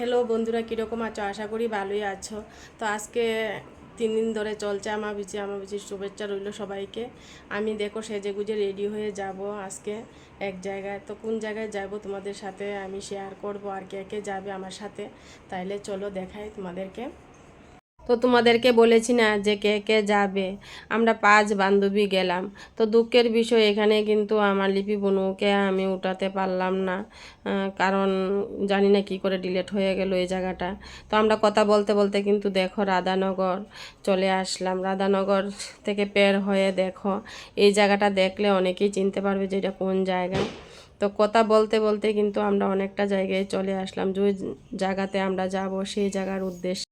Hello বন্ধুরা, কীরকম আছো? আশা করি ভালোই আছো। তো আজকে তিন দিন ধরে চলছে আমার বিচি আমার বিচির শুভেচ্ছা রইল সবাইকে। আমি দেখো সেজে গুজে রেডি হয়ে যাব আজকে এক জায়গায়। তো কোন জায়গায় যাব তোমাদের সাথে আমি শেয়ার করব আর কে কে যাবে আমার সাথে? তাইলে চলো দেখাই তোমাদেরকে। তো তোমাদেরকে বলেছি না যে কে কে যাবে। আমরা পাঁচ বান্ধবী গেলাম। তো দুঃখের বিষয়, এখানে কিন্তু আমার লিপি বনুকে আমি উঠাতে পারলাম না। কারণ জানি না কি করে ডিলেট হয়ে গেল এই জায়গাটা। তো আমরা কথা বলতে বলতে কিন্তু দেখো রাধানগর চলে আসলাম। রাধানগর থেকে পের হয়ে দেখো, এই জায়গাটা দেখলে অনেকেই চিনতে পারবে যে এটা কোন জায়গা। তো কথা বলতে বলতে কিন্তু আমরা অনেকটা জায়গায় চলে আসলাম। যে জায়গাতে আমরা যাব, সেই জায়গার উদ্দেশ্যে।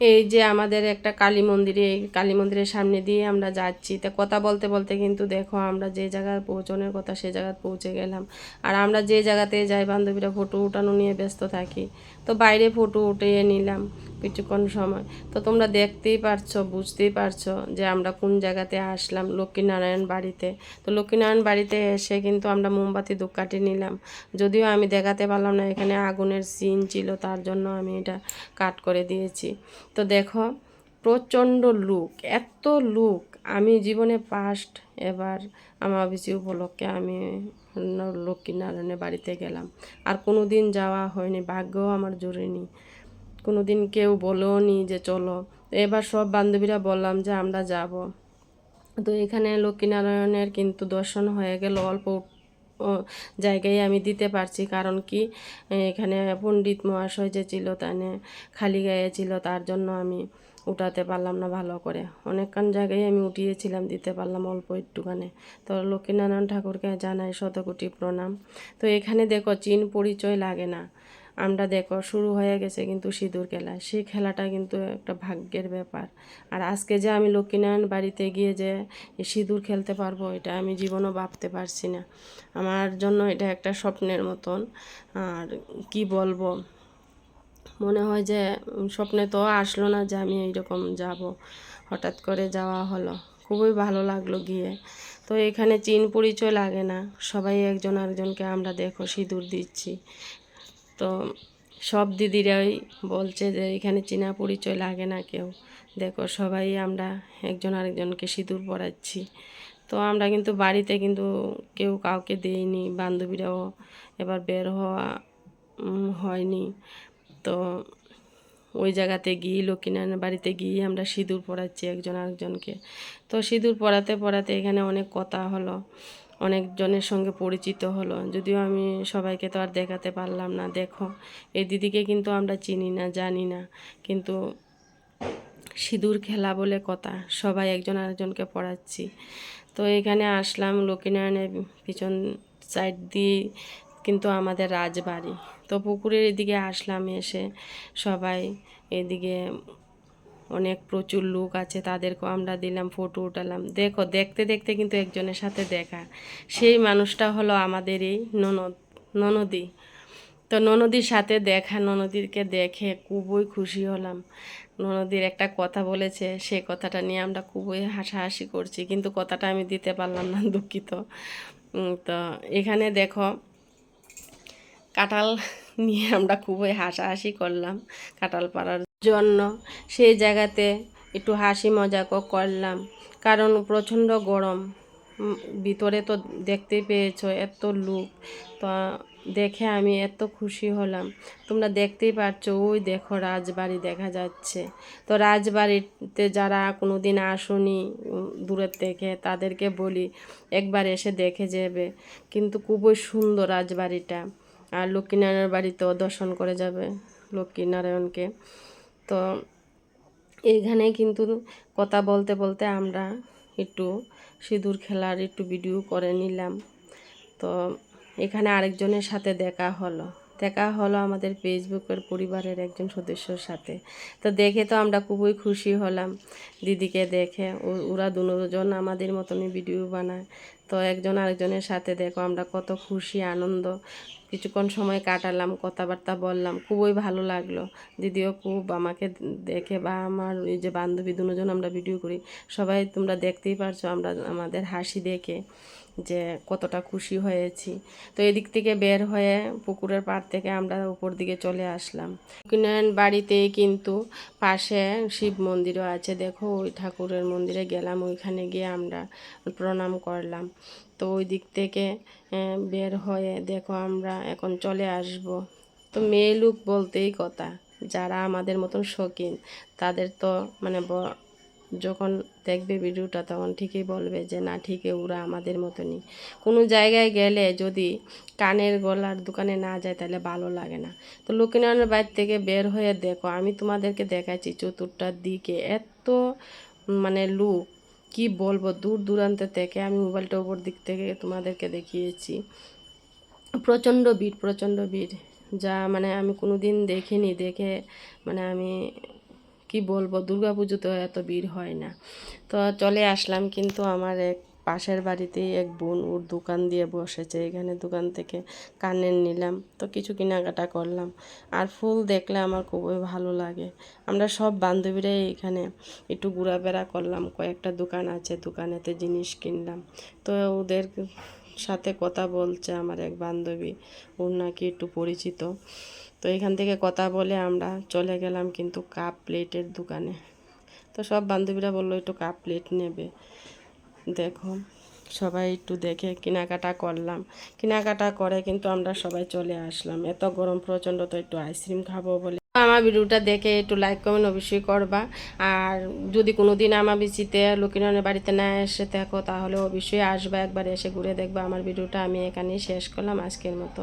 এই যে আমাদের একটা কালী মন্দিরে, কালী মন্দিরের সামনে দিয়ে আমরা যাচ্ছি। তা কথা বলতে বলতে কিন্তু দেখো আমরা যে জায়গায় পৌঁছানোর কথা সে জায়গায় পৌঁছে গেলাম। আর আমরা যে জায়গাতে যাই, বান্ধবীরা ফটো উঠানো নিয়ে ব্যস্ত থাকি। তো বাইরে ফটো উঠিয়ে নিলাম কিছুক্ষণ সময়। তো তোমরা দেখতেই পারছ, বুঝতেই পারছ যে আমরা কোন জায়গাতে আসলাম লক্ষ্মীনারায়ণ বাড়িতে। তো লক্ষ্মীনারায়ণ বাড়িতে এসে কিন্তু আমরা মোমবাতি ধূপকাঠি নিলাম। যদিও আমি দেখাতে পারলাম না, এখানে আগুনের সিন ছিল, তার জন্য আমি এটা কাট করে দিয়েছি। তো দেখো, প্রচণ্ড লুক এত লুক আমি জীবনে ফার্স্ট এবার আমার অফিসে উপলক্ষে আমি লক্ষ্মীনারায়ণের বাড়িতে গেলাম। আর কোনো দিন যাওয়া হয়নি, ভাগ্যও আমার জোরেনি কোনো দিন কেউ বলেও নি যে চলো। এবার সব বান্ধবীরা বললাম যে আমরা যাব। তো এখানে লক্ষ্মীনারায়ণের কিন্তু দর্শন হয়ে গেল। অল্প জায়গায় আমি দিতে পারছি। কারণ কি? এখানে পণ্ডিত মহাশয় যে ছিল, তানে খালি গায়ে ছিল, তার জন্য আমি উঠাতে পারলাম না ভালো করে। অনেকক্ষণ জায়গায় আমি উঠিয়েছিলাম, দিতে পারলাম অল্প একটুখানে। তো লক্ষ্মীনারায়ণ ঠাকুরকে জানাই শতকোটি প্রণাম। তো এখানে দেখো, চিন পরিচয় লাগে না। আমরা দেখো, শুরু হয়ে গেছে কিন্তু সিঁদুর খেলা। সেই খেলাটা কিন্তু একটা ভাগ্যের ব্যাপার। আর আজকে যে আমি লক্ষ্মীনারায়ণ বাড়িতে গিয়ে যে সিঁদুর খেলতে পারব, এটা আমি জীবনও ভাবতে পারছি না। আমার জন্য এটা একটা স্বপ্নের মতন। আর কি বলব? মনে হয় যে স্বপ্নে তো আসলো না যে আমি এইরকম যাব। হঠাৎ করে যাওয়া হলো। খুবই ভালো লাগল গিয়ে। তো এখানে চিন পরিচয় লাগে না। সবাই একজন আরেকজনকে আমরা দেখো, সিঁদুর দিচ্ছি। তো সব দিদিরাই বলছে যে, এখানে চীনা পরিচয় লাগে না কেউ। দেখো, সবাই আমরা একজন আরেকজনকে সিঁদুর পরাচ্ছি। তো আমরা কিন্তু বাড়িতে কিন্তু কেউ কাউকে দেইনি। বান্ধবীরাও এবার বের হওয়া হয়নি। তো ওই জায়গাতে গিয়ে লক্ষ্মীনারায়ণের বাড়িতে গিয়ে আমরা সিঁদুর পরাচ্ছি একজন আরেকজনকে। তো সিঁদুর পরাতে পরাতে এখানে অনেক কথা হলো অনেকজনের সঙ্গে পরিচিত হলো। যদিও আমি সবাইকে তো আর দেখাতে পারলাম না, দেখো। এই দিদিকে কিন্তু আমরা চিনি না, জানি না। কিন্তু সিঁদুর খেলা বলে কথা, সবাই একজন আরেকজনকে পড়াচ্ছি। তো এখানে আসলাম লক্ষ্মীনারায়ণের পিছন সাইড দিয়ে কিন্তু আমাদের রাজবাড়ি। তো পুকুরের এদিকে আসলাম এসে সবাই এদিকে অনেক প্রচুর লোক আছে, তাদেরকেও আমরা দিলাম ফটো উঠালাম। দেখো, দেখতে দেখতে কিন্তু একজনের সাথে দেখা। সেই মানুষটা হলো আমাদের এই ননদ, ননদী। তো ননদীর সাথে দেখা ননদীকে দেখে খুবই খুশি হলাম। ননদীর একটা কথা বলেছে সেই কথাটা নিয়ে আমরা খুবই হাসাহাসি করছি, কিন্তু কথাটা আমি দিতে পারলাম না দুঃখিত। তো এখানে দেখো কাঁঠাল নিয়ে আমরা খুবই হাসাহাসি করলাম কাঁঠাল পাড়ার জন্য। সেই জায়গাতে একটু হাসি মজাকও করলাম। কারণ প্রচণ্ড গরম। ভিতরে তো দেখতেই পেয়েছ এত লুক। তো দেখে আমি এত খুশি হলাম। তোমরা দেখতেই পারছ, ওই দেখো রাজবাড়ি দেখা যাচ্ছে। তো রাজবাড়িতে যারা কোনো দিন আসনি দূরের থেকে, তাদেরকে বলি, একবার এসে দেখে যাবে। কিন্তু খুবই সুন্দর রাজবাড়িটা। আর লক্ষ্মীনারায়ণের বাড়িতেও দর্শন করে যাবে লক্ষ্মীনারায়ণকে তো এইখানে কিন্তু কথা বলতে বলতে আমরা একটু সিঁদুর খেলার একটু ভিডিও করে নিলাম। তো এখানে আরেকজনের সাথে দেখা হলো। দেখা হলো আমাদের ফেসবুকের পরিবারের একজন সদস্যর সাথে। তো দেখে তো আমরা খুবই খুশি হলাম। দিদিকে দেখে ওরা দুজন আমাদের মতনই ভিডিও বানায়। তো একজন আরেকজনের সাথে দেখো আমরা কত খুশি, আনন্দ। কিছুক্ষণ সময় কাটালাম, কথাবার্তা বললাম, খুবই ভালো লাগল। দিদিও খুব আমাকে দেখে বা আমার এই যে বান্ধবী দুজন আমরা ভিডিও করি, সবাই তোমরা দেখতেই পারছ, আমরা আমাদের হাসি দেখে যে কতটা খুশি হয়েছি। তো এদিক থেকে বের হয়ে পুকুরের পাড় থেকে আমরা উপর দিকে চলে আসলাম। কিনান বাড়িতেই কিন্তু পাশে শিব মন্দিরও আছে, দেখো ওই ঠাকুরের মন্দিরে গেলাম, ওইখানে গিয়ে আমরা প্রণাম করলাম। তো ওই দিক থেকে বের হয়ে দেখো আমরা এখন চলে আসব। তো মেয়ে লোক বলতেই কথা, যারা আমাদের মতন শৌখিন, তাদের তো মানে যখন দেখবে ভিডিওটা তখন ঠিকই বলবে যে, না, ঠিকই, ওরা আমাদের মতনই। কোনো জায়গায় গেলে যদি কানের গলার দোকানে না যায় তাহলে ভালো লাগে না। তো লক্ষ্মীনারায়ণের বাড়ি থেকে বের হয়ে দেখো, আমি তোমাদেরকে দেখাচ্ছি চতুর্টার দিকে। এত মানে লুক কি বলব? দূর দূরান্ত থেকে আমি মোবাইলটা ওপর দিক থেকে তোমাদেরকে দেখিয়েছি। প্রচণ্ড ভিড় প্রচণ্ড ভিড়। যা মানে আমি কোনো দিন দেখিনি, দেখে মানে আমি কি বলব? দুর্গা পুজোতেও এত ভিড় হয় না। তো চলে আসলাম, কিন্তু আমার এক পাশের বাড়িতেই এক বোন ওর দোকান দিয়ে বসেছে। এখানে দোকান থেকে কানের নিলাম। তো কিছু কেনাকাটা করলাম। আর ফুল দেখলে আমার খুবই ভালো লাগে। আমরা সব বান্ধবীরাই এখানে একটু ঘোরাফেরা করলাম। কয়েকটা দোকান আছে, দোকানেতে জিনিস কিনলাম। তো ওদের সাথে কথা বলছে আমার এক বান্ধবী। ওর নাকি একটু পরিচিত। তো এখান থেকে কথা বলে আমরা চলে গেলাম কিন্তু কাপ প্লেটের দোকানে। তো সব বান্ধবীরা বলল, একটু কাপ প্লেট নেবে। দেখো, সবাই একটু দেখে কেনাকাটা করলাম। কেনাকাটা করে কিন্তু আমরা সবাই চলে আসলাম। এত গরম, প্রচণ্ড তো একটু আইসক্রিম খাব বলে। আমার ভিডিওটা দেখে একটু লাইক কমেন্ট অবশ্যই করবা। আর যদি কোনো দিন আমার বিচিতে লক্ষ্মীনারায়ণের বাড়িতে না এসে থাকো তাহলে অবশ্যই আসবা একবার এসে ঘুরে দেখবা। আমার ভিডিওটা আমি এখানেই শেষ করলাম আজকের মতো।